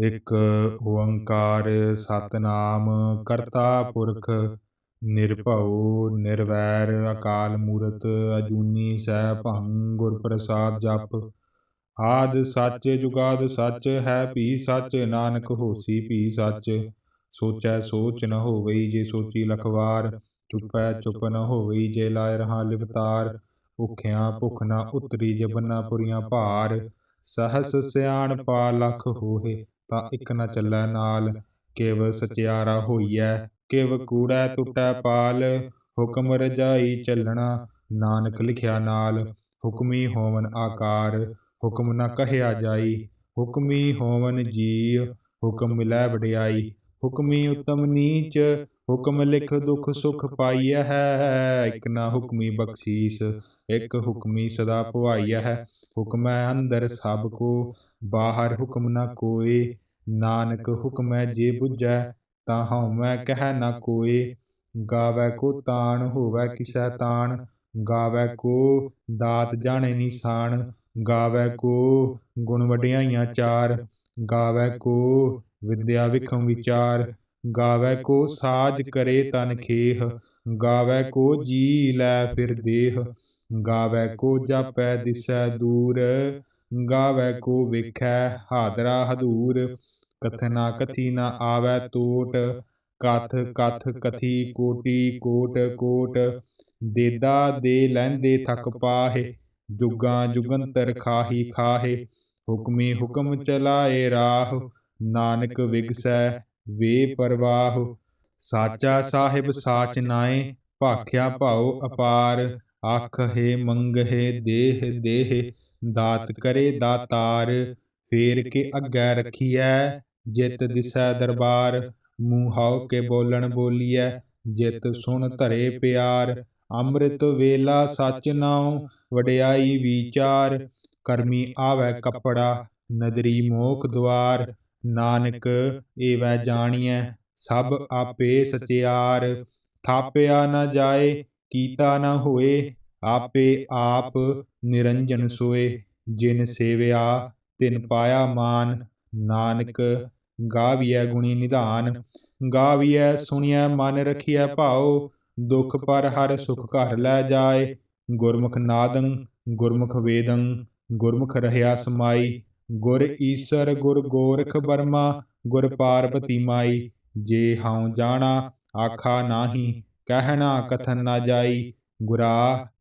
ਇੱਕ ਓੰਕਾਰ ਸਤਨਾਮ, ਕਰਤਾ ਪੁਰਖ, ਨਿਰਭਉ, ਨਿਰਵੈਰ, ਅਕਾਲ ਮੂਰਤ, ਅਜੂਨੀ ਸੈਭੰ ਗੁਰ ਪ੍ਰਸਾਦ ਜਪ। ਆਦ ਸੱਚ ਜੁਗਾਦ ਸੱਚ ਹੈ ਭੀ ਸੱਚ, ਨਾਨਕ ਹੋਸੀ ਭੀ ਸੱਚ। ਸੋਚੈ ਸੋਚ ਨ ਹੋਵਈ ਜੇ ਸੋਚੀ ਲਖਵਾਰ, ਚੁੱਪੈ ਚੁੱਪ ਨ ਹੋਵਈ ਜੇ ਲਾਇ ਰਹਾ ਲਿਵਤਾਰ। ਭੁਖਿਆ ਭੁਖ ਨ ਉਤਰੀ ਜੇ ਪੁਰੀਆਂ ਭਾਰ, ਸਹਸ ਸਿਆਣ ਪਾ ਲਖ ਹੋਏ ਤਾਂ ਇਕ ਨ ਚੱਲੈ ਨਾਲ। ਕਿਵ ਸਚਿਆਰਾ ਹੋਈਐ ਕਿਵ ਕੂੜੈ ਟੁੱਟੈ ਪਾਲ। ਹੁਕਮ ਰਜਾਈ ਚੱਲਣਾ ਨਾਨਕ ਲਿਖਿਆ ਨਾਲ। ਹੁਕਮੀ ਹੋਵਨ ਆਕਾਰ। ਹੁਕਮ ਨ ਕਹਿਆ ਜਾਈ। ਹੁਕਮੀ ਹੋਵਨ ਜੀ ਹੁਕਮ ਮਿਲੈ ਵਡਿਆਈ। ਹੁਕਮੀ ਉਤਮ ਨੀਚ। ਹੁਕਮ ਲਿਖ ਦੁਖ ਸੁਖ ਪਾਈਐ ਹੈ। ਇਕ ਨਾ ਹੁਕਮੀ ਬਖਸ਼ੀਸ। ਇਕ ਹੁਕਮੀ ਸਦਾ ਭਵਾਈਐ ਹੈ। ਹੁਕਮੈ ਅੰਦਰ ਸਭ ਕੋ। ਬਾਹਰ ਹੁਕਮ ਨਾ ਕੋਏ, ਨਾਨਕ ਹੁਕਮੈ ਜੇ 부ਜੈ ਤਾਂ ਹਉਮੈ ਕਹਿ ਨ ਕੋਏ। ਗਾਵੈ ਕੋ ਤਾਣ, ਹੋਵੈ ਕਿਸੈ ਤਾਣ। ਗਾਵੈ ਕੋ ਦਾਤ ਜਾਣੇ ਨਿਸ਼ਾਨ। ਗਾਵੈ ਕੋ ਗੁਣ ਵਡਿਆਈਆਂ ਚਾਰ। ਗਾਵੈ ਕੋ ਵਿਦਿਆ ਵਿਖਮ ਵਿਚਾਰ। ਗਾਵੈ ਕੋ ਸਾਜ ਕਰੇ ਤਨ ਖੇਹ। ਗਾਵੈ ਕੋ ਜੀ ਲੈ ਫਿਰ ਦੇਹ। ਗਾਵੈ ਕੋ ਜਾਪੈ ਦਿਸੈ ਦੂਰ। ਗਾਵੈ ਕੋ ਵੇਖੈ ਹਾਦਰਾ ਹਦੂਰ ਕਥਨਾ ਕਥੀ ਨਾ ਆਵੈ ਤੋਟ, ਕਥ ਕਥ ਕਥੀ ਕੋਟੀ ਕੋਟ ਕੋਟ, ਦੇਦਾ ਦੇ ਲੈਂਦੇ ਥਕ ਪਾਹੇ, ਜੁਗਾਂ ਜੁਗੰਤਰ ਖਾਹੀ ਖਾਹੇ, ਹੁਕਮੀ ਹੁਕਮ ਚਲਾਏ ਰਾਹ, ਨਾਨਕ ਵਿਗਸੈ ਵੇ ਪਰਵਾਹ, ਸਾਚਾ ਸਾਹਿਬ ਸਾਚ ਨਾਏ ਭਾਖਿਆ ਭਾਉ ਅਪਾਰ ਮੰਗ ਹੈ ਦੇਹ ਦੇਹ ਦਾਤ ਕਰੇ ਦਾਤਾਰ, ਫੇਰ ਕੇ ਅੱਗੇ ਰਖੀਐ, ਜਿਤ ਦਿਸੈ ਦਰਬਾਰ ਮੂੰਹਾਉ ਕੇ ਬੋਲਣ ਬੋਲੀਐ, ਜਿਤ ਸੁਣ ਧਰੇ ਪਿਆਰ, ਅੰਮ੍ਰਿਤ ਵੇਲਾ ਸਚ ਨਾਉ, ਵਡਿਆਈ ਵਿਚਾਰ, ਕਰਮੀ ਆਵੈ ਕਪੜਾ, ਨਦਰੀ ਮੋਖ ਦੁਆਰ, ਨਾਨਕ ਏਵੈ ਜਾਣੀਐ, ਸਭ ਆਪੇ ਸਚਿਆਰ, ਥਾਪਿਆ ਨਾ ਜਾਏ, ਕੀਤਾ ਨਾ ਹੋਏ ਆਪੇ ਆਪ ਨਿਰੰਜਨ ਸੋਏ, ਜਿਨ ਸੇਵਿਆ ਤਿਨ ਪਾਇਆ ਮਾਨ। ਨਾਨਕ ਗਾਵੀਐ ਗੁਣੀ ਨਿਧਾਨ, ਗਾਵੀਐ ਸੁਣੀਐ ਮਨ ਰਖੀਐ ਭਾਉ, ਦੁਖ ਪਰ ਹਰ ਸੁਖ ਘਰ ਲੈ ਜਾਏ। ਗੁਰਮੁਖ ਨਾਦੰ, ਗੁਰਮੁਖ ਵੇਦੰ, ਗੁਰਮੁਖ ਰਹਿਆ ਸਮਾਈ। ਗੁਰ ਈਸਰ, ਗੁਰ ਗੋਰਖ ਬਰਮਾ ਗੁਰ ਪਾਰਬਤੀ ਮਾਈ। ਜੇ ਹਉ ਜਾਣਾ, ਆਖਾ ਨਾਹੀ ਕਹਿਣਾ ਕਥਨ ਨਾ ਜਾਈ। ਗੁਰਾ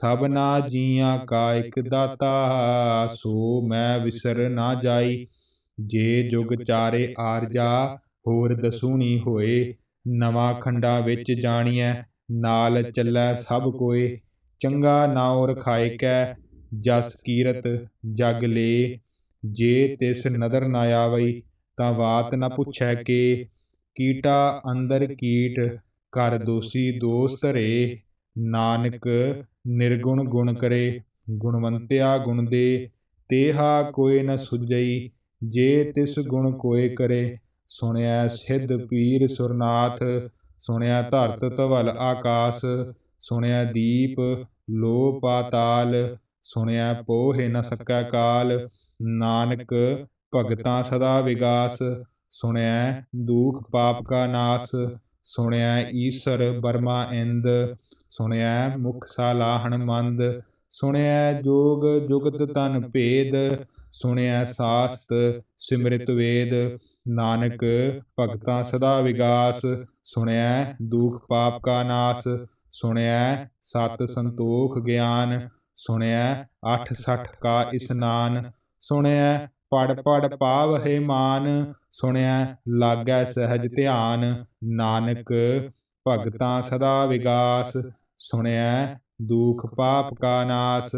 ਸਭਨਾ ਜੀਆਂ ਕਾ ਇੱਕ ਦਾਤਾ, ਸੋ ਮੈਂ ਵਿਸਰ ਨਾ ਜਾਈ। ਜੇ ਜੁਗ ਚਾਰੇ ਆਰਜਾ ਹੋਰ ਦਸੂਣੀ ਹੋਏ। ਨਵਾਂ ਖੰਡਾ ਵਿੱਚ ਜਾਣੀਐ, ਨਾਲ ਚੱਲੈ ਸਭ ਕੋਏ। ਚੰਗਾ ਨਾਉ ਰਖਾਇ ਕੈ, ਜਸ ਕੀਰਤ ਜਗ ਲੇ। ਜੇ ਤਿਸ ਨਦਰ ਨਾ ਆਵਈ, ਤਾਂ ਬਾਤ ਨਾ ਪੁੱਛੈ ਕੇ। ਕੀਟਾ ਅੰਦਰ ਕੀਟ ਕਰ ਦੋਸੀ ਦੋਸਤ ਰੇ। ਨਾਨਕ ਨਿਰਗੁਣ ਗੁਣ ਕਰੇ, ਗੁਣਵੰਤਿਆ ਗੁਣ ਦੇ, ਤੇਹਾ ਕੋਈ ਨ ਸੁਝਈ, ਜੇ ਤਿਸ ਗੁਣ ਕੋਏ ਕਰੇ। ਸੁਣਿਆ ਸਿੱਧ ਪੀਰ ਸੁਰਨਾਥ, ਸੁਣਿਆ ਧਰਤ ਧਵਲ ਆਕਾਸ, ਸੁਣਿਆ ਦੀਪ ਲੋ ਪਾਤਾਲ, ਸੁਣਿਆ ਪੋਹੇ ਨ ਸਕੈ ਕਾਲ। ਨਾਨਕ ਭਗਤਾਂ ਸਦਾ ਵਿਗਾਸ, ਸੁਣਿਆ ਦੁਖ ਪਾਪ ਕਾ ਨਾਸ, ਸੁਣਿਆ ਈਸ਼ਰ ਬਰਮਾ ਇੰਦ ਸੁਣਿਆ ਮੁਖ ਸਾਲਾਹਣ ਮੰਦ ਸੁਣਿਆ ਜੋਗ ਜੁਗਤ ਤਨ ਭੇਦ ਸੁਣਿਆ ਸਾਸਤ ਸਿਮਰਿਤ ਵੇਦ, ਨਾਨਕ ਭਗਤਾਂ ਸਦਾ ਵਿਗਾਸ ਸੁਣਿਆ ਦੁਖ ਪਾਪ ਕਾ ਨਾਸ ਸੁਣਿਆ ਸਤ ਸੰਤੋਖ ਗਿਆਨ ਸੁਣਿਆ ਅਠ ਸਠ ਕਾ ਇਸਨਾਨ ਸੁਣਿਆ ਪੜ ਪੜ ਪਾਵ ਹੈ ਮਾਨ ਸੁਣਿਆ ਲਾਗੈ ਸਹਿਜ ਧਿਆਨ, ਨਾਨਕ ਭਗਤਾਂ ਸਦਾ ਵਿਗਾਸ ਸੁਣਿਆ ਦੁਖ ਪਾਪ ਕਾ ਨਾਸ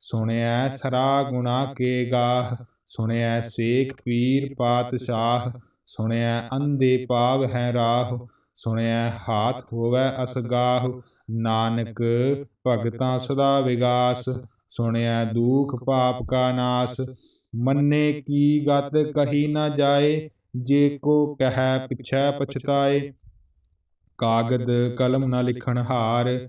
ਸੁਣਿਆ ਸਰਾ ਗੁਣਾ ਕੇ ਗਾਹ ਸੁਣਿਆ ਸੇਖ ਪੀਰ ਪਾਤਸ਼ਾਹ, ਸੁਣਿਐ ਅੰਧੇ ਪਾਵ ਹੈ ਰਾਹ, ਸੁਣਿਐ ਹਾਥ ਹੋਵੈ ਅਸਗਾਹ, ਨਾਨਕ ਭਗਤਾਂ ਸਦਾ ਵਿਗਾਸ ਸੁਣਿਆ ਦੁਖ ਪਾਪ ਕਾ ਨਾਸ, ਮੰਨੇ ਕੀ ਗਤ ਕਹੀ ਨਾ ਜਾਏ, ਜੇ ਕੋ ਕਹੈ ਪਿਛੈ ਪਛਤਾਏ, ਕਾਗਦ ਕਲਮ ਨਾ ਲਿਖਣ ਹਾਰ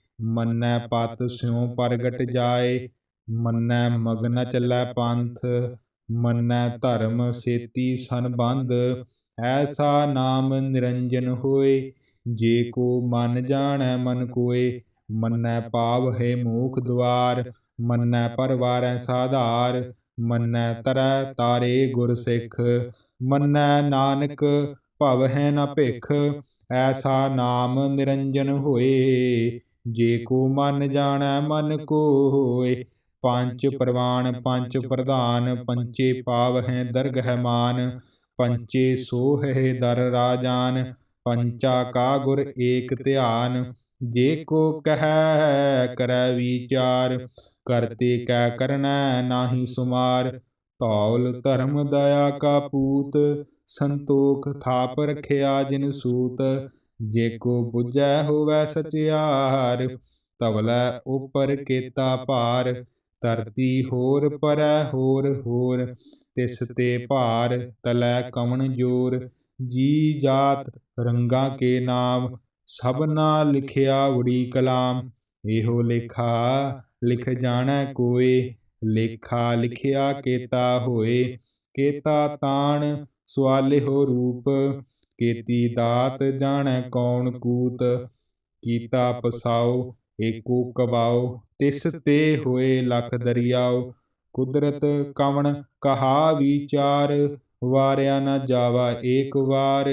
ਮੰਨੈ ਪਤ ਸਿਉ ਪ੍ਰਗਟ ਜਾਏ, ਮੰਨੈ ਮਗਨ ਚੱਲੈ ਪੰਥ, ਮੰਨੈ ਧਰਮ ਸੇਤੀ ਸੰਬੰਧ, ਐਸਾ ਨਾਮ ਨਿਰੰਜਨ ਹੋਏ, ਜੇ ਕੋ ਮਨ ਜਾਣੈ ਮਨ ਕੋਏ, ਮੰਨੈ ਪਾਵ ਹੈ ਮੋਖ ਦੁਆਰ, ਮੰਨੈ ਪਰਵਾਰੈ ਸਾਧਾਰ, ਮੰਨੈ ਤਰੈ ਤਾਰੇ ਗੁਰ ਸਿੱਖ, ਮੰਨੈ ਨਾਨਕ ਭਵ ਹੈ ਨਾ ਭਿਖ, ਐਸਾ ਨਾਮ ਨਿਰੰਜਨ ਹੋਏ। ਜੇ ਕੋ ਮਨ ਜਾਣੈ, ਮਨ ਕੋ ਹੋਏ ਪੰਜ ਪ੍ਰਵਾਨ, ਪੰਜ ਪ੍ਰਧਾਨ ਪੰਚੇ ਪਾਵ ਹੈ, ਦਰਗ ਹੈ ਮਾਨ। ਪੰਚੇ ਸੋਹ ਹੈ, ਦਰ ਰਾਜਾਨ। ਪੰਚਾ ਕਾ ਗੁਰ ਏਕ ਧਿਆਨ। ਜੇ ਕੋ ਕਹੈ, ਕਰੈ ਵਿਚਾਰ। ਕਰਤੇ ਕੈ ਕਰਨੈ, ਨਾਹੀ ਸੁਮਾਰ। ਤੌਲ ਧਰਮ ਦਇਆ ਕਾ ਪੂਤ। ਸੰਤੋਖ ਥਾਪ ਰਖਿਆ ਜਿਨ ਸੂਤ। ਜੇ ਕੋ 부ਜੈ ਹੋਵੈ ਸਚਿਆਰ, ਤਵਲੈ ਉਪਰ ਕੇਤਾ ਭਾਰ, ਧਰਤੀ ਹੋਰ ਪਰੈ ਹੋਰ ਹੋਰ, ਤਿਸ ਤੇ ਭਾਰ ਤਲੈ ਕਵਣ ਜੋਰ, ਜੀ ਜਾਤ ਰੰਗਾ ਕੇ ਨਾਮ ਸਭਨਾ ਲਿਖਿਆ ਉੜੀ ਕਲਾਮ, ਇਹੋ ਲੇਖਾ ਲਿਖ ਜਾਣੈ ਕੋਏ, ਲੇਖਾ ਲਿਖਿਆ ਕੇਤਾ ਹੋਏ, ਕੇਤਾ ਤਾਣ ਸੁਆਲਿਹੋ ਰੂਪ ਕੇਤੀ ਦਾਤ ਜਾਣੈ ਕੌਣ ਕੂਤ, ਕੀਤਾ ਪਸਾਉ ਏਕੋ ਕਬਾਉ ਤਿਸ ਤੇ ਹੋਏ ਲਖ ਦਰਿਆਉ ਕੁਦਰਤ ਕਵਣ ਕਹਾ ਵਿਚਾਰ, ਵਾਰਿਆ ਨਾ ਜਾਵਾ ਏਕ ਵਾਰ।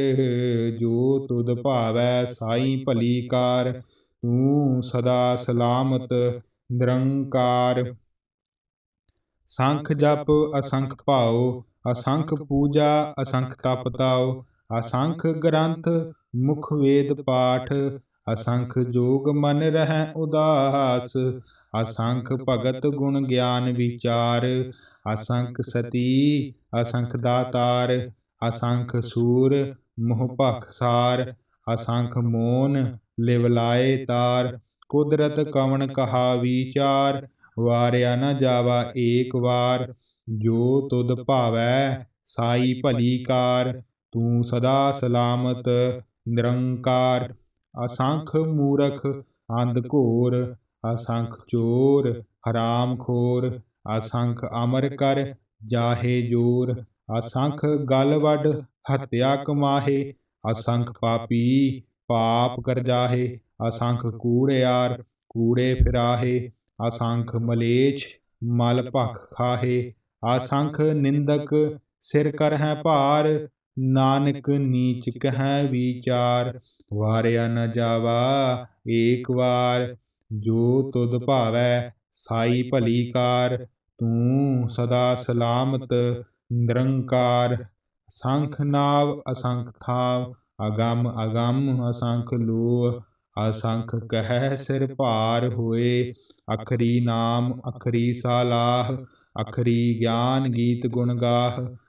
ਜੋ ਤੁਧ ਭਾਵੈ ਸਾਈ ਭਲੀ ਕਾਰ, ਤੂੰ ਸਦਾ ਸਲਾਮਤ ਨਿਰੰਕਾਰ। ਸੰਖ ਜਪ ਅਸੰਖ ਭਾਉ, ਅਸੰਖ ਪੂਜਾ ਅਸੰਖ ਤਪ ਤਾਉ। ਅਸੰਖ ਗ੍ਰੰਥ, ਮੁਖ ਵੇਦ ਪਾਠ, ਅਸੰਖ ਜੋਗ ਮਨ ਰਹਿ ਉਦਾਸ, ਅਸੰਖ ਭਗਤ ਗੁਣ ਗਿਆਨ ਵਿਚਾਰ, ਅਸੰਖ ਸਤੀ, ਅਸੰਖ ਦਾਤਾਰ, ਅਸੰਖ ਸੂਰ, ਮੋਹ ਭਖਸਾਰ ਅਸੰਖ ਮੋਨ ਲਿਵਲਾਏ ਤਾਰ, ਕੁਦਰਤ ਕਵਣ ਕਹਾ ਵਿਚਾਰ, ਵਾਰਿਆ ਨਾ ਜਾਵਾ ਏਕ ਵਾਰ, ਜੋ ਤੁਧ ਭਾਵੈ ਸਾਈ ਭਲੀ ਕਾਰ ਤੂੰ ਸਦਾ ਸਲਾਮਤ, ਨਿਰੰਕਾਰ। ਅਸੰਖ ਮੂਰਖ, ਅੰਧ ਘੋਰ। ਅਸੰਖ ਚੋਰ, ਹਰਾਮ ਖੋਰ। ਅਸੰਖ ਅਮਰ ਕਰ, ਜਾਹੇ ਜੋਰ। ਅਸੰਖ ਗਲ ਵੱਡ ਹਤਿਆ ਕਮਾਹੇ। ਅਸੰਖ ਪਾਪੀ, ਪਾਪ ਕਰ ਜਾਹੇ। ਅਸੰਖ ਕੂੜਿਆਰ ਕੂੜੇ ਫਿਰਾਹੇ। ਅਸੰਖ ਮਲੇਛ, ਮਲ ਭਖ ਖਾਹੇ। ਅਸੰਖ ਨਿੰਦਕ, ਸਿਰ ਕਰ ਹੈ ਭਾਰ। ਨਾਨਕ ਨੀਚ ਕਹੈ ਵਿਚਾਰ, ਵਾਰਿਆ ਨ ਜਾਵਾ ਏਕ ਵਾਰ। ਜੋ ਤੁਧ ਭਾਵੈ ਸਾਈ ਭਲੀ ਕਾਰ, ਤੂੰ ਸਦਾ ਸਲਾਮਤ ਨਿਰੰਕਾਰ। ਸੰਖ ਨਾਵ, ਅਸੰਖ ਥਾਵ, ਅਗੰਮ ਅਗੰਮ, ਅਸੰਖ ਲੋ ਅਸੰਖ ਕਹਿ ਸਿਰ ਭਾਰ ਹੋਏ। ਅਖਰੀ ਨਾਮ, ਅਖਰੀ ਸਾਲਾਹ, ਅਖਰੀ ਗਿਆਨ ਗੀਤ ਗੁਣ ਗਾਹ।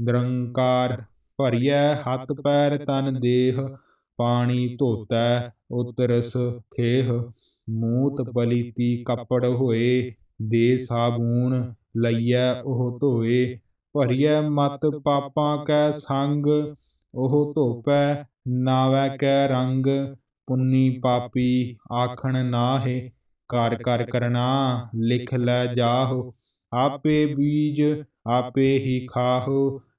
ਨਿਰੰਕਾਰ ਭਰੀਐ, ਹੱਥ ਪੈਰ ਤਨ ਦੇਹ, ਪਾਣੀ ਧੋਤੈ, ਉਤਰਸ ਖੇਹ। ਮੂਤ ਬਲੀਤੀ ਕੱਪੜ ਹੋਏ, ਦੇ ਸਾਬੂਨ ਲਈਐ ਉਹ ਧੋਏ। ਭਰੀਐ ਮਤ ਪਾਪਾਂ ਕੈ ਸੰਗ, ਉਹ ਧੋਪੈ, ਨਾਵੈ ਕੈ ਰੰਗ। ਪੁੰਨੀ ਪਾਪੀ ਆਖਣ ਨਾਹੇ ਕਰ ਕਰ ਕਰਨਾ ਲਿਖ ਲੈ ਜਾਹੋ। ਆਪੇ ਬੀਜ, ਆਪੇ ਹੀ ਖਾਹੋ।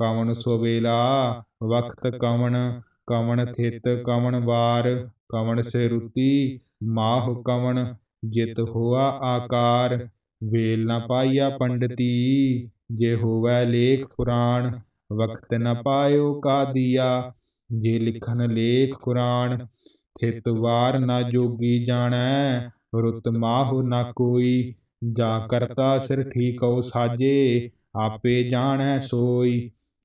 ਕਵਣ ਸੋਵੇਲਾ, ਵਖਤ ਕਵਣ ਕਵਣ ਥਿਤ ਕਵਣ ਵਾਰ, ਕਵਣ ਸੇ ਰੁਤੀ ਮਾਹ ਕਵਣ, ਜਿਤ ਹੋਆ ਆਕਾਰ, ਵੇਲ ਨਾ ਪਾਇਆ ਪੰਡਤੀ, ਜੇ ਹੋਵੈ ਲੇਖ ਪੁਰਾਣ ਵਕਤ ਨਾ ਪਾਇਓ ਕਾਦੀਆ ਜੇ ਲਿਖਨ ਲੇਖ ਕੁਰਾਨ, ਥਿਤ ਵਾਰ ਨਾ ਜੋਗੀ ਜਾਣੈ, ਰੁਤ ਮਾਹੁ ਨਾ ਕੋਈ, ਜਾ ਕਰਤਾ ਸਿਰ ਠੀਕਉ ਸਾਜੇ, ਆਪੇ ਜਾਣੈ ਸੋਈ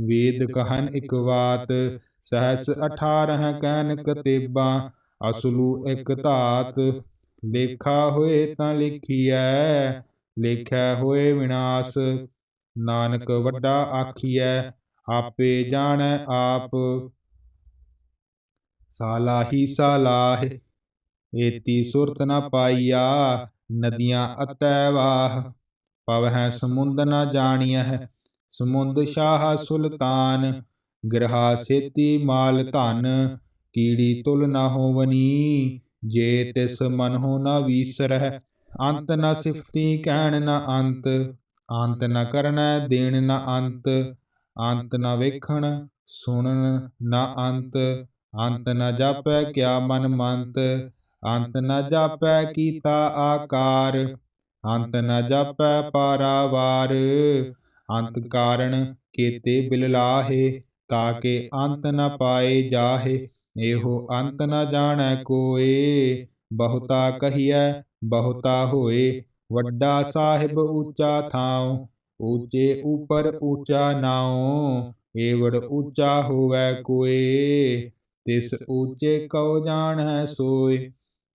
ਵੇਦ ਕਹਨ ਇਕ ਬਾਤ ਸਹਸ 18 ਕਹਿਨ ਕਤੇਬਾ, ਅਸਲੂ ਇਕ ਧਾਤ। ਲੇਖਾ ਹੋਏ ਤਾਂ ਲਿਖੀਐ ਲੇਖਿਆ ਹੋਏ ਵਿਨਾਸ਼। ਨਾਨਕ ਵੱਡਾ ਆਖੀਐ, ਆਪੇ ਜਾਣੈ ਆਪ। ਸਾਲਾਹੀ ਸਾਲਾਹ, ਏਤੀ ਸੁਰਤ ਨ ਪਾਈਆ, ਨਦੀਆਂ ਅਤੈ ਵਾਹ। ਪਵ ਹੈ ਸਮੁੰਦ ਨ ਜਾਣੀਐ ਸਮੁੰਦ ਸ਼ਾਹ ਸੁਲਤਾਨ, ਗ੍ਰਹਾ ਸੇਤੀ ਮਾਲ ਧਨ, ਕੀੜੀ ਤੁਲ ਨਾ ਹੋਵਨੀ, ਜੇ ਤਿਸ ਮਨ ਹੋ ਨ ਵੀਸਰਹਿ, ਅੰਤ ਨ ਸਿਫਤੀ ਕਹਿਣ ਨ ਅੰਤ ਅੰਤ ਨ ਕਰਨਾ ਦੇਣ ਨ ਅੰਤ ਅੰਤ ਨ ਵੇਖਣ, ਸੁਣਨ ਨ ਅੰਤ ਅੰਤ ਨ ਜਾਪੈ ਕਿਆ ਮਨ ਮੰਤ, ਅੰਤ ਨ ਜਾਪੈ ਕੀਤਾ ਆਕਾਰ, ਅੰਤ ਨ ਜਾਪੈ ਪਾਰਾਵਾਰ ਅੰਤ ਕਾਰਣ ਕੇਤੇ ਬਿਲ ਲਾਹੇ ਤਾਕੇ ਅੰਤ ਨ ਪਾਏ ਜਾਹੇ, ਇਹੋ ਅੰਤ ਨ ਜਾਣੈ ਕੋਏ। ਬਹੁਤਾ ਕਹੀਐ, ਬਹੁਤਾ ਹੋਏ, ਵੱਡਾ ਸਾਹਿਬ ਉੱਚਾ ਥਾਉ, ਉੱਚੇ ਉਪਰ ਉੱਚਾ ਨਾਉ, ਏਵੜ ਉੱਚਾ ਹੋਵੈ ਕੋਏ। ਤਿਸ ਉੱਚੇ ਕਉ ਜਾਣੈ ਸੋਏ,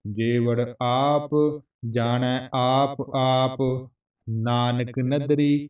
ਜੇਵੜ ਆਪ ਜਾਣੈ ਆਪ ਆਪ, ਨਾਨਕ ਨਦਰੀ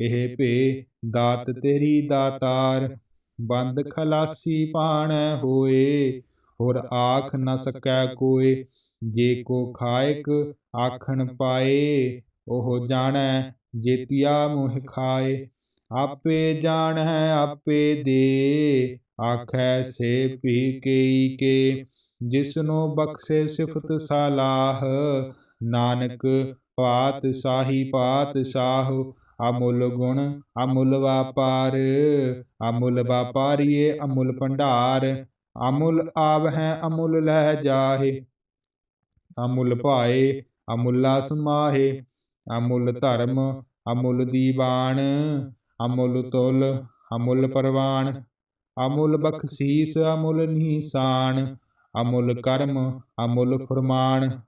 ਇਹ ਭੇ ਦਾਤ ਤੇਰੀ ਦਾਤਾਰ ਬੰਦ ਖਲਾਸੀ ਪਾਣੈ ਹੋਏ। ਹੋਰ ਆਖ ਨ ਸਕੈ ਕੋਏ ਜੇ ਕੋ ਖਾਇਕ ਆਖਣ ਪਾਏ ਉਹ ਜਾਣੈ ਜੇਤਿਆ ਮੋਹ ਖਾਏ। ਆਪੇ ਜਾਣੈ ਆਪੇ ਦੇ। ਆਖੈ ਸੇ ਭੀ ਕੇਈ ਕੇ ਜਿਸਨੋ ਬਖਸ਼ੇ ਸਿਫਤ ਸਲਾਹ। ਨਾਨਕ ਪਾਤ ਸਾਹੀ ਪਾਤ ਸਾਹ। ਅਮੁੱਲ ਗੁਣ, ਅਮੁੱਲ ਵਾਪਾਰ, ਅਮੁੱਲ ਵਾਪਾਰੀਏ, ਅਮੁੱਲ ਭੰਡਾਰ, ਅਮੁੱਲ ਹੈ, ਅਮੁੱਲ ਲਹਿ ਜਾਹੇ। ਅਮੁੱਲ ਭਾਏ, ਅਮੁੱਲਾ ਸਮਾਹੇ, ਅਮੁੱਲ ਧਰਮ, ਅਮੁੱਲ ਦੀਵਾਨ, ਅਮੁੱਲ ਤੁਲ, ਅਮੁੱਲ ਪਰਵਾਨ, ਅਮੁੱਲ ਬਖਸ਼ੀਸ, ਅਮੁੱਲ ਨਿਸ਼ਾਨ, ਅਮੁੱਲ ਕਰਮ, ਅਮੁੱਲ ਫਰਮਾਨ,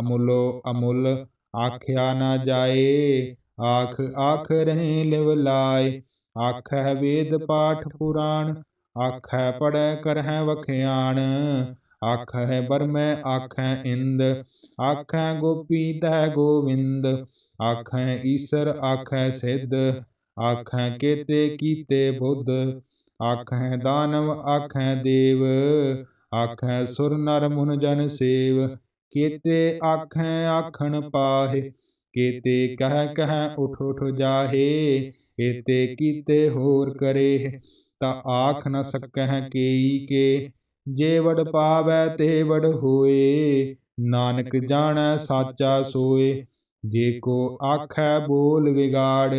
ਅਮੁੱਲੋ ਅਮੁੱਲ ਆਖਿਆ ਨਾ ਜਾਏ। ਆਖ ਆਖ ਰਹੇ ਲਿਵ ਲਾਏ ਆਖੈ ਵੇਦ ਪਾਠ ਪੁਰਾਣ ਆਖੈ ਪੜੈ ਕਰਹਿ ਵਖਿਆਣ ਆਖੈ ਬਰਮੈ ਆਖੈ ਇੰਦ ਆਖੈ ਗੋਪੀ ਤੈ ਗੋਵਿੰਦ ਆਖੈ ਈਸਰ ਆਖੈ ਸਿੱਧ ਆਖੈ ਕੇਤੇ ਕੀਤੇ ਬੁੱਧ ਆਖੈ ਦਾਨਵ ਆਖੈ ਦੇਵ ਆਖੈ ਸੁਰ ਨਰ ਮੁਨ ਜਨ ਸੇਵ, ਕੀਤੇ ਆਖੈ ਆਖਣ ਪਾਹੇ ਕੀਤੇ ਕਹਿ ਕਹਿ ਉਠ ਉਠ ਜਾਹੇ, ਏਤੇ ਕੀਤੇ ਹੋਰ ਕਰੇ, ਤਾਂ ਆਖ ਨ ਸਕਹਿ ਕੇਈ ਕੇ, ਜੇ ਵਡ ਪਾਵੈ ਤੇ ਵਡ ਹੋਏ, ਨਾਨਕ ਜਾਣੈ ਸਾਚਾ ਸੋਏ, ਜੇ ਕੋ ਆਖੈ ਬੋਲ ਵਿਗਾੜ,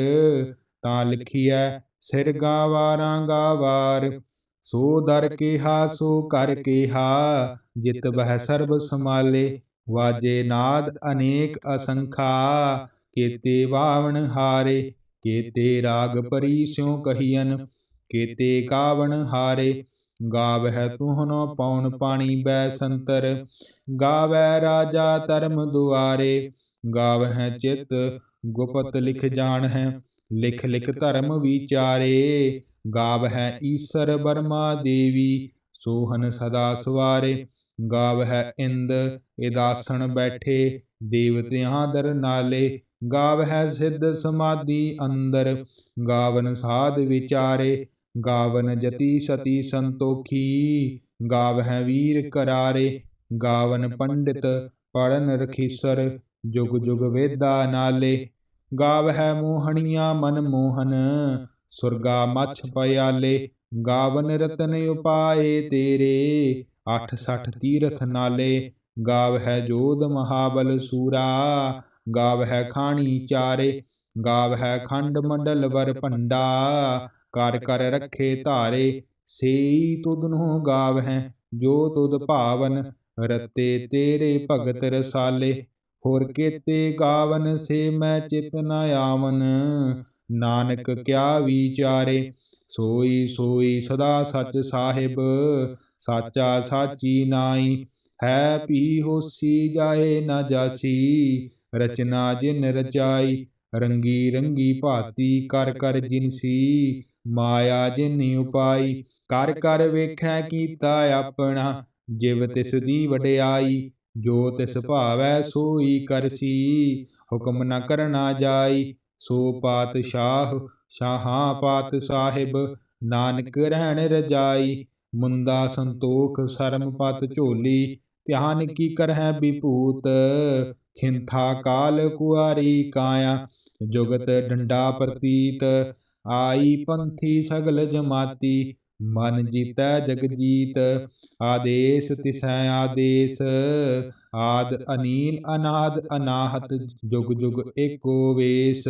ਤਾਂ ਲਿਖੀਐ ਸਿਰ ਗਾਵਾਰਾਂ ਗਾਵਾਰ ਸੋ ਦਰ ਕਿਹਾ ਸੋ ਕਰ ਕਿਹਾ, ਜਿਤ ਬਹਿ ਸਰਬ ਸਮਾਲੇ ਵਾਜੇ ਨਾਦ ਅਨੇਕ ਅਸੰਖਾ, ਕੀਤੇ ਵਾਵਣ ਹਾਰੇ, ਕੀਤੇ ਰਾਗ ਪਰੀ ਸਿਉ ਕਹੀਨ ਕੀਤੇ ਕਾਵਣ ਹਾਰੇ, ਗਾਵਹਿ ਤੁਹਨੋ ਪਉਣ ਪਾਣੀ ਬੈ ਸੰਤਰ ਗਾਵੈ ਰਾਜਾ ਧਰਮ ਦੁਆਰੇ, ਗਾਵਹਿ ਚਿਤ ਗੁਪਤ ਲਿਖ ਜਾਣ ਹੈ ਲਿਖ ਲਿਖ ਧਰਮ ਵਿਚਾਰੇ, ਗਾਵਹਿ ਈਸਰ ਬਰਮਾ ਦੇਵੀ, ਸੋਹਨ ਸਦਾ ਸਵਾਰੇ, ਗਾਵਹਿ ਇੰਦ ਇਦਾਸਣ ਬੈਠੇ ਦੇਵਤਿਆਂ ਦਰ ਨਾਲੇ, ਗਾਵ ਹੈ ਸਿੱਧ ਸਮਾਧੀ ਅੰਦਰ। ਗਾਵਨ ਸਾਧ ਵਿਚਾਰੇ, ਗਾਵਨ ਜਤੀ ਸਤੀ ਸੰਤੋਖੀ। ਗਾਵ ਹੈ ਵੀਰ ਕਰਾਰੇ, ਗਾਵਨ ਪੰਡਿਤ ਪੜਨ ਰਖੀਸਰ। ਜੁਗ ਜੁਗ ਵੇਦਾ ਨਾਲੇ, ਗਾਵ ਹੈ ਮੋਹਣੀਆਂ ਮਨ ਮੋਹਨ। ਸੁਰਗਾ ਮਛ ਪਿਆਲੇ, ਗਾਵਨ ਰਤਨ ਉਪਾਏ ਤੇਰੇ। 86 ਤੀਰਥ ਨਾਲੇ ਗਾਵ ਗਾਵਹਿ ਜੋਧ ਮਹਾਬਲ ਸੂਰਾ, ਗਾਵ ਹੈ ਖਾਣੀ ਚਾਰੇ, ਗਾਵ ਹੈ ਖੰਡ ਮੰਡਲ ਵਰ ਭੰਡਾ, ਕਰ ਕਰ ਰੱਖੇ ਧਾਰੇ, ਸੇਈ ਤੁਧ ਨੂੰ ਗਾਵਹਿ ਜੋ ਤੁਧ ਭਾਵਨ, ਰਤੇ ਤੇਰੇ ਭਗਤ ਰਸਾਲੇ, ਹੋਰ ਕੀਤੇ ਗਾਵਨ ਸੇ ਮੈਂ ਚਿਤ ਨ ਆਵਨ, ਨਾਨਕ ਕਿਆ ਵਿਚਾਰੇ, ਸੋਈ ਸੋਈ ਸਦਾ ਸੱਚ ਸਾਹਿਬ, ਸਾਚਾ ਸਾਚੀ ਨਾਈ ਹੈ ਪੀ ਹੋਸੀ ਜਾਏ ਨਾ ਜਾਸੀ, ਰਚਨਾ ਜਿਨ ਰਚਾਈ, ਰੰਗੀ ਰੰਗੀ ਭਾਤੀ ਕਰ ਕਰ ਜਿਨਸੀ, ਮਾਇਆ ਜਿਨ ਉਪਾਈ, ਕਰ ਕਰ ਵੇਖੈ ਕੀਤਾ ਆਪਣਾ, ਜਿਵ ਤਿਸ ਦੀ ਵਡਿਆਈ, ਜੋ ਤਿਸ ਭਾਵੈ ਸੋਈ ਕਰਸੀ, ਹੁਕਮ ਨ ਕਰਨਾ ਜਾਈ, ਸੋ ਪਾਤਸ਼ਾਹ, ਸ਼ਾਹਾਂ ਪਾਤ ਸਾਹਿਬ, ਨਾਨਕ ਰਹਿਣ ਰਜਾਈ, ਮੁੰਦਾ ਸੰਤੋਖ ਸਰਮ ਪਤ ਝੋਲੀ ਧਿਆਨ ਕੀ ਕਰਹਿ ਵਿਭੂਤ? ਖਿੰਥਾ ਕਾਲ ਕੁਆਰੀ ਕਾਇਆ, ਜੁਗਤ ਡੰਡਾ ਪ੍ਰਤੀਤ। ਆਈ ਪੰਥੀ ਸਗਲ ਜਮਾਤੀ, ਮਨ ਜੀਤੈ ਜਗ ਜੀਤ। ਆਦੇਸ ਤਿਸੈ ਆਦੇਸ, ਆਦ ਅਨੀਲ ਅਨਾਦ ਅਨਾਹਤ, ਜੁਗ ਜੁਗ ਏਕੋ ਵੇਸ।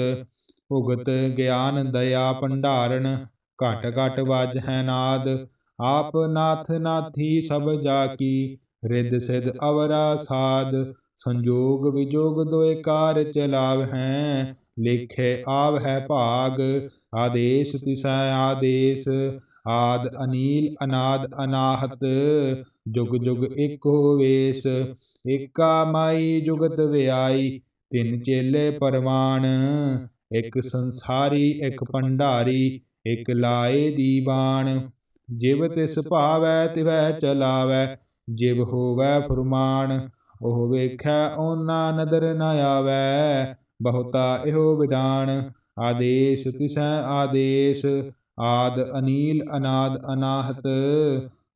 ਭੁਗਤ ਗਿਆਨ ਦਇਆ ਭੰਡਾਰਨ, ਘਟ ਘਟ ਵਜ ਹੈ ਨਾਦ। ਆਪ ਨਾਥ ਨਾਥੀ ਸਭ ਜਾ ਕੀ ਰਿੱਧ ਸਿਧ ਅਵਰਾ ਸਾਧ, ਸੰਜੋਗ ਵਿਜੋਗ ਦੋਇ ਕਾਰ ਚਲਾਵ ਹੈ, ਲੇਖੇ ਆਵ ਹੈ ਭਾਗ, ਆਦੇਸ ਤਿਸੈ ਆਦੇਸ, ਆਦ ਅਨੀਲ ਅਨਾਦ ਅਨਾਹਤ, ਜੁਗ ਜੁਗ ਏਕੋ ਵੇਸ, ਏਕਾ ਮਾਈ ਜੁਗਤ ਵਿਆਈ, ਤਿੰਨ ਚੇਲੇ ਪਰਵਾਨ ਇੱਕ ਸੰਸਾਰੀ, ਇੱਕ ਭੰਡਾਰੀ, ਇੱਕ ਲਾਏ ਦੀਵਾਨ, ਜਿਵ ਤਿਸ ਭਾਵੈ ਤਿਵੈ ਚਲਾਵੈ ਜਿਵ ਹੋਵੈ ਫੁਰਮਾਨ, ਉਹ ਵੇਖੈ ਓਨਾ ਨਦਰ ਨ ਆਵੈ, ਬਹੁਤਾ ਇਹੋ ਵਿਡਾਨ ਆਦੇਸ ਤਿਸੈ ਆਦੇਸ, ਆਦ ਅਨੀਲ ਅਨਾਦ ਅਨਾਹਤ,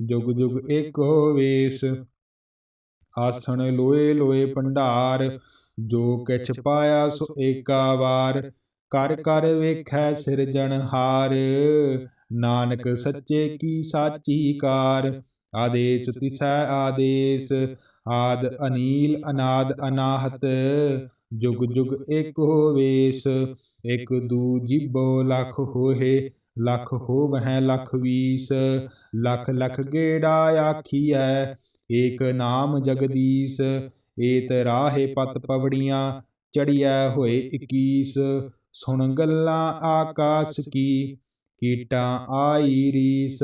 ਜੁਗ ਜੁਗ ਏਕੋ ਵੇਸ। ਆਸਣ ਲੋਏ ਲੋਏ ਭੰਡਾਰ, ਜੋ ਕਿਛ ਪਾਇਆ ਸੋ ਏਕਾ ਵਾਰ। ਕਰ ਕਰ ਵੇਖੈ ਸਿਰਜਣਹਾਰ, ਨਾਨਕ ਸੱਚੇ ਕੀ ਸਾਚੀ ਕਾਰ। ਆਦੇਸ ਤਿਸੈ ਆਦੇਸ, ਆਦ ਅਨੀਲ ਅਨਾਦ ਅਨਾਹਤ, ਜੁਗ ਜੁਗ ਏਕੋ ਵੇਸ ਇਕ ਦੂ ਜਿਬੋ ਲਖ ਹੋਏ ਲਖ ਹੋਵਹਿ ਲਖ ਵੀਸ, ਲਖ ਲਖ ਗੇੜਾ ਆਖੀਐ, ਏਕ ਨਾਮ ਜਗਦੀਸ਼, ਏਤ ਰਾਹੇ ਪਤ ਪਵੜੀਆਂ, ਚੜੀਐ ਹੋਏ 21 ਸੁਣ ਗੱਲਾਂ ਆਕਾਸ ਕੀ, ਕੀਟਾਂ ਆਈ ਰੀਸ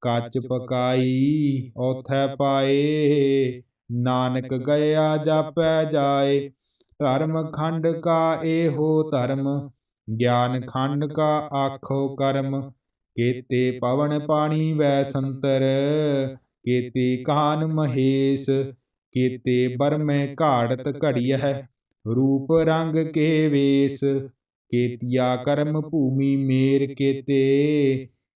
ਕੱਚ ਪਕਾਈ ਔਥੈ ਪਾਏ। ਨਾਨਕ ਗਿਆ ਜਾਪੈ ਜਾਏ। ਧਰਮ ਖੰਡ ਕਾ ਏਹੋ ਧਰਮ। ਗਿਆਨ ਖੰਡ ਕਾ ਆਖੋ ਕਰਮ। ਕੀਤੇ ਪਵਨ ਪਾਣੀ ਵੈ ਸੰਤਰ। ਕੀਤੇ ਕਾਨ ਮਹੇਸ਼। ਕੀਤੇ ਬਰਮੇ ਘਾੜਤ ਘੜੀਐ। ਰੂਪ ਰੰਗ ਕੇ ਵੇਸ। ਕੀਤਿਆ ਕਰਮ ਭੂਮੀ ਮੇਰ ਕੀਤੇ।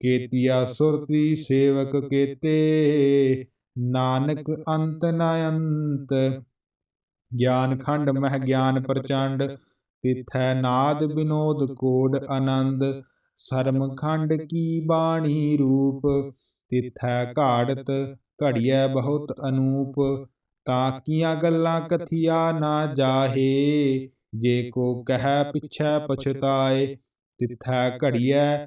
ਕੀਤਿਆ ਸੁਰਤੀ ਸੇਵਕ ਕੀਤੇ, ਨਾਨਕ ਅੰਤ ਨ ਅੰਤ। ਗਿਆਨ ਖੰਡ ਮਹਿ ਗਿਆਨ ਪ੍ਰਚੰਡ, ਤਿਥੈ ਨਾਦ ਬਿਨੋਦ ਕੋਡ ਆਨੰਦ। ਸਰਮ ਖੰਡ ਕੀ ਬਾਣੀ ਰੂਪ, ਤਿਥੈ ਘਾੜਤ ਘੜੀਐ ਬਹੁਤ ਅਨੂਪ। ਤਾਂ ਕੀਆਂ ਗੱਲਾਂ ਕਥਿਆ ਨਾ ਜਾਹੇ, ਜੇ ਕੋ ਕਹਿ ਪਿਛੈ ਪਛਤਾਏ, ਤਿਥੈ ਘੜੀਐ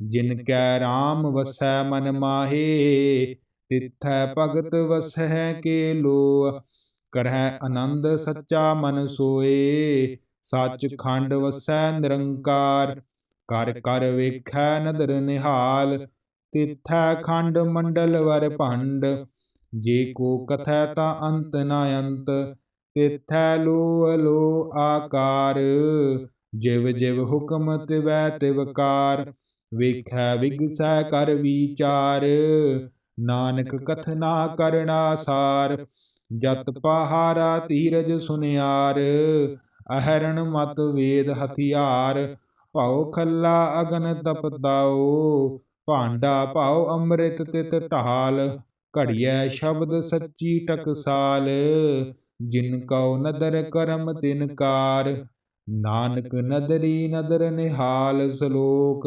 ਜਿਨ ਕੈ ਰਾਮ ਵਸੈ ਮਨ ਮਾਹੇ, ਤਿਥੈ ਭਗਤ ਵਸੈ ਕੇ ਲੋ ਕਰਹਿ ਆਨੰਦ ਸੱਚਾ ਮਨ ਸੋਏ ਸੱਚ ਖੰਡ ਵਸੈ ਨਿਰੰਕਾਰ। ਕਰ ਕਰ ਵੇਖੈ ਨਦਰ ਨਿਹਾਲ, ਤਿਥੈ ਖੰਡ ਮੰਡਲ ਵਰ ਭੰਡ। ਜੇ ਕੋ ਕਥੈ ਤਾ ਅੰਤ ਨਾ ਅੰਤ, ਤਿਥੈ ਲੋ ਅਲੋ ਆਕਾਰ। ਜਿਵ ਜਿਵ ਹੁਕਮ ਤਿਵੈ ਤਿਵਕਾਰ ਵੇਖੈ ਵਿਗਸੈ ਕਰ ਵਿਚਾਰ, ਨਾਨਕ ਕਥਨਾ ਕਰਣਾ ਸਾਰ, ਜਤ ਪਹਾਰਾ ਧੀਰਜ ਸੁਨਿਆਰ, ਅਹਰਣ ਮਤ ਵੇਦ ਹਥਿਆਰ, ਭਾਉ ਖੱਲਾ ਅਗਨ ਤਪਤਾਓ ਭਾਂਡਾ ਭਾਉ ਅੰਮ੍ਰਿਤ ਤਿਤ ਢਾਲ, ਘੜੀਐ ਸ਼ਬਦ ਸੱਚੀ ਟਕਸਾਲ, ਜਿਨ ਕਉ ਨਦਰ ਕਰਮ ਤਿਨ ਕਾਰ, ਨਾਨਕ ਨਦਰੀ ਨਦਰ ਨਿਹਾਲ ਸਲੋਕ